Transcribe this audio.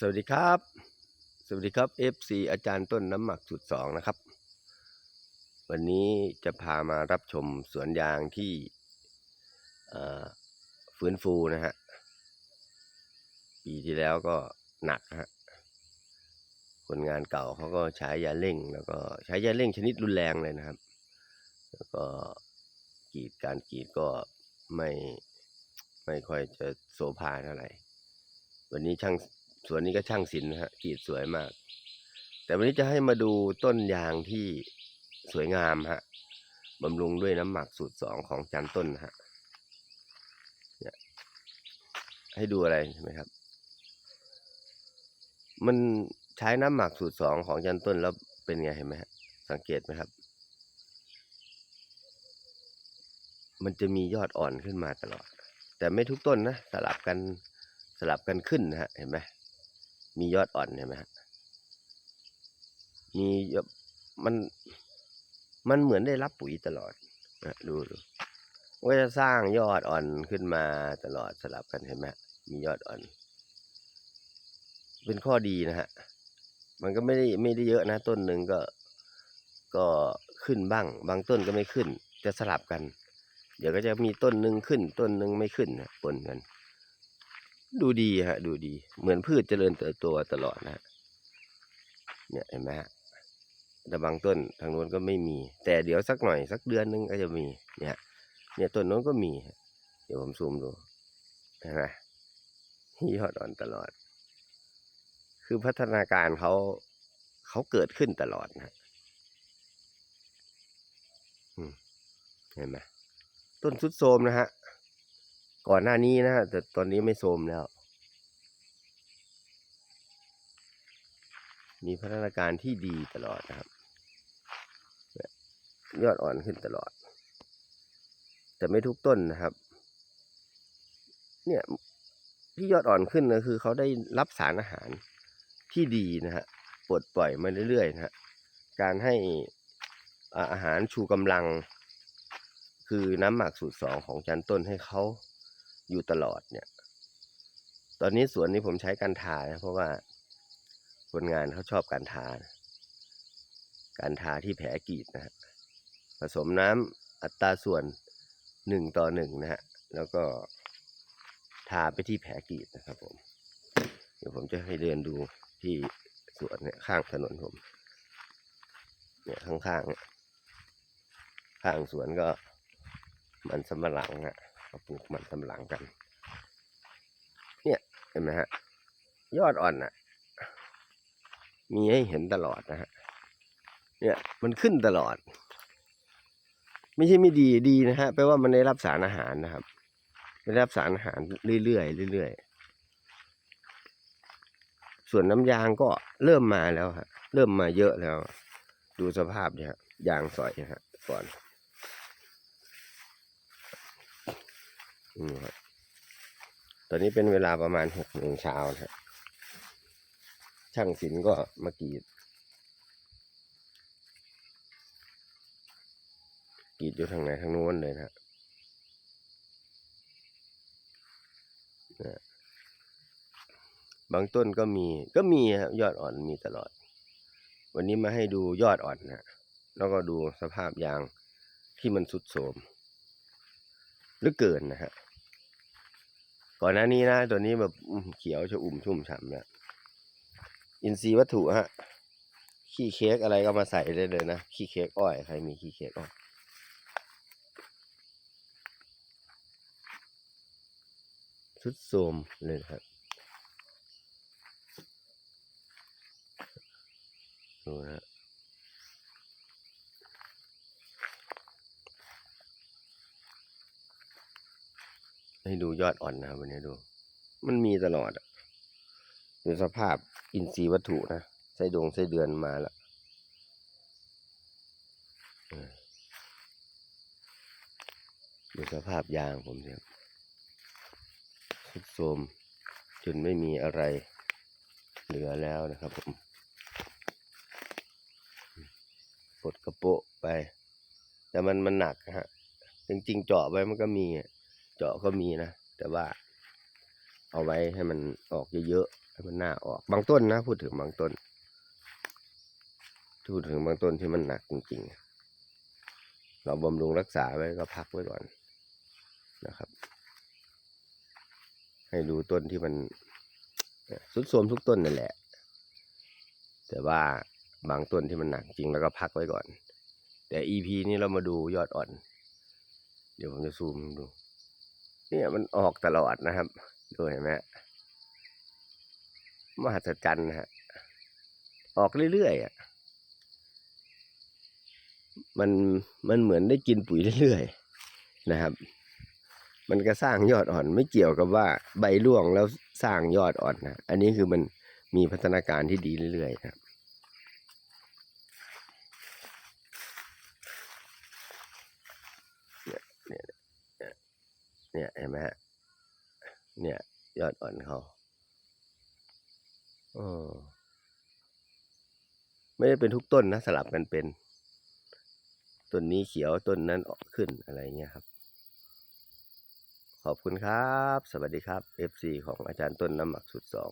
สวัสดีครับ สวัสดีครับ FC อาจารย์ต้นน้ำหมักจุดสองนะครับ วันนี้จะพามารับชมสวนยางที่ฟื้นฟูนะฮะ ปีที่แล้วก็หนักฮะ คนงานเก่าเขาก็ใช้ยาเร่ง แล้วก็ใช้ยาเร่งชนิดรุนแรงเลยนะครับ แล้วก็กรีดการกรีดก็ไม่ไม่ค่อยจะโสภาเท่าไหร่ วันนี้ช่าง สวนนี้ก็ช่างศิลป์นะฮะกรีดสวยมาก แต่วันนี้จะให้มาดูต้นยางที่สวยงามฮะบำรุงด้วยน้ำหมักสูตรสองของจันต้นนะฮะเนี่ยให้ดูอะไรใช่ไหมครับ มันใช้น้ำหมักสูตรสองของจันต้นแล้วเป็นไงเห็นไหมฮะสังเกตไหมครับ มันจะมียอดอ่อนขึ้นมาตลอด แต่ไม่ทุกต้นนะ สลับกันสลับกันขึ้นนะฮะเห็นไหม มียอดอ่อนเห็นไหมฮะมีมันมันเหมือนได้รับปุ๋ยตลอดนะดูดูว่าจะสร้างยอดอ่อนขึ้นมาตลอดสลับกันเห็นไหมมียอดอ่อน เป็นข้อดีนะฮะมันก็ไม่ได้ไม่ได้เยอะนะ ต้นหนึ่งก็ก็ขึ้นบ้าง บางต้นก็ไม่ขึ้น จะสลับกัน เดี๋ยวก็จะมีต้นหนึ่งขึ้น ต้นหนึ่งไม่ขึ้นนะปนกัน ดูดีฮะ ดูดี เหมือนพืชเจริญเติบโตตลอดนะฮะเนี่ยเห็นไหมฮะแต่บางต้นทางโน้นก็ไม่มี แต่เดี๋ยวสักหน่อยสักเดือนหนึงก็จะมี เนี่ย เนี่ยต้นโน้นก็มี เดี๋ยวผมซูมดูเห็นไหมยอดอ่อนตลอด คือพัฒนาการเขาเขาเกิดขึ้นตลอดนะเห็นไหมต้นสุดโทมนะฮะ ก่อนหน้านี้นะฮะแต่ตอนนี้ไม่โทรมแล้ว มีพัฒนาการที่ดีตลอดนะครับ ยอดอ่อนขึ้นตลอด แต่ไม่ทุกต้นนะครับ เนี่ยที่ยอดอ่อนขึ้นก็คือเขาได้รับสารอาหารที่ดีนะฮะปลดปล่อยมาเรื่อยๆนะฮะการให้อาอาหารชูกำลัง คือน้ำหมักสูตรสองของจันต้นให้เขา อยู่ตลอดเนี่ย ตอนนี้สวนนี้ผมใช้การทานะเพราะว่าคนงานเขาชอบการทานะการทาที่แผลกรีดนะฮะผสมน้ำอัตราส่วนหนึ่งต่อหนึ่งนะฮะแล้วก็ทาไปที่แผลกรีดนะครับผม เดี๋ยวผมจะให้เดินดูที่สวนเนี่ยข้างถนนผมเนี่ยข้างๆเนี่ยข้างสวนก็มันสำปะหลังฮะเขาปลูกมันสำหลังกัน เนี่ยเห็นไหมฮะ ยอดอ่อนอะ มีให้เห็นตลอดนะฮะ เนี่ยมันขึ้นตลอด ไม่ใช่ไม่ดีดีนะฮะแปลว่ามันได้รับสารอาหารนะครับ ได้รับสารอาหารเรื่อยๆเรื่อยๆ ส่วนน้ำยางก็เริ่มมาแล้วฮะ เริ่มมาเยอะแล้ว ดูสภาพเนี่ยฮะยางสอยนะฮะก่อน อืมครับตอนนี้เป็นเวลาประมาณหกโมงเช้านะครับช่างศิลป์ก็มากรีดกรีดอยู่ทางไหนทางโน้นเลยนะฮะนะบางต้นก็มีก็มีครับยอดอ่อนมีตลอด วันนี้มาให้ดูยอดอ่อนนะแล้วก็ดูสภาพยางที่มันสุดโทมหรือเกินนะฮะ ก่อนหน้านี้นะตัวนี้แบบเขียวชอุ่มชุ่มฉ่ำเนี่ยอินทรีย์วัตถุฮะขี้เค้กอะไรก็มาใส่ได้เลยนะขี้เค้กอ้อยใครมีขี้เค้กอ้อยสุดโทรมเลยนะครับดูนะ ให้ดูยอดอ่อนนะครับวันนี้ดู มันมีตลอดดูสภาพอินทรีย์วัตถุนะไส้ดวงไส้เดือนมาแล้วดูสภาพยางผมเนี่ยสุดโทรมจนไม่มีอะไรเหลือแล้วนะครับผมปลดกระโปะไป แต่มันมันหนักฮะ จริงๆเจาะไปมันก็มีอะ เจาะก็มีนะ แต่ว่า เอาไว้ให้มันออกเยอะๆให้มันหน้าออกบางต้นนะ พูดถึงบางต้นพูดถึงบางต้นที่มันหนักจริงๆ เราบำรุงรักษาไว้ก็พักไว้ก่อนนะครับ ให้ดูต้นที่มันสุดโทมทุกต้นนั่นแหละ แต่ว่าบางต้นที่มันหนักจริงแล้วก็พักไว้ก่อน แต่ EP นี้เรามาดูยอดอ่อน เดี๋ยวผมจะซูมดู เนี่ยมันออกตลอดนะครับ ดูเห็นไหมมหัศจรรย์นะฮะ ออกเรื่อยๆอะ มันมันเหมือนได้กินปุ๋ยเรื่อยๆนะครับ มันก็สร้างยอดอ่อนไม่เกี่ยวกับว่าใบร่วงแล้วสร้างยอดอ่อนนะ อันนี้คือมันมีพัฒนาการที่ดีเรื่อยๆครับ เนี่ยเนี่ย เนี่ยเห็นไหมฮะเนี่ย ยอดอ่อนเขาเออไม่ได้เป็นทุกต้นนะ สลับกันเป็น ต้นนี้เขียวต้นนั้นออกขึ้นอะไรเงี้ยครับ ขอบคุณครับ สวัสดีครับ FC ของอาจารย์ต้นน้ำหมักสุดสอง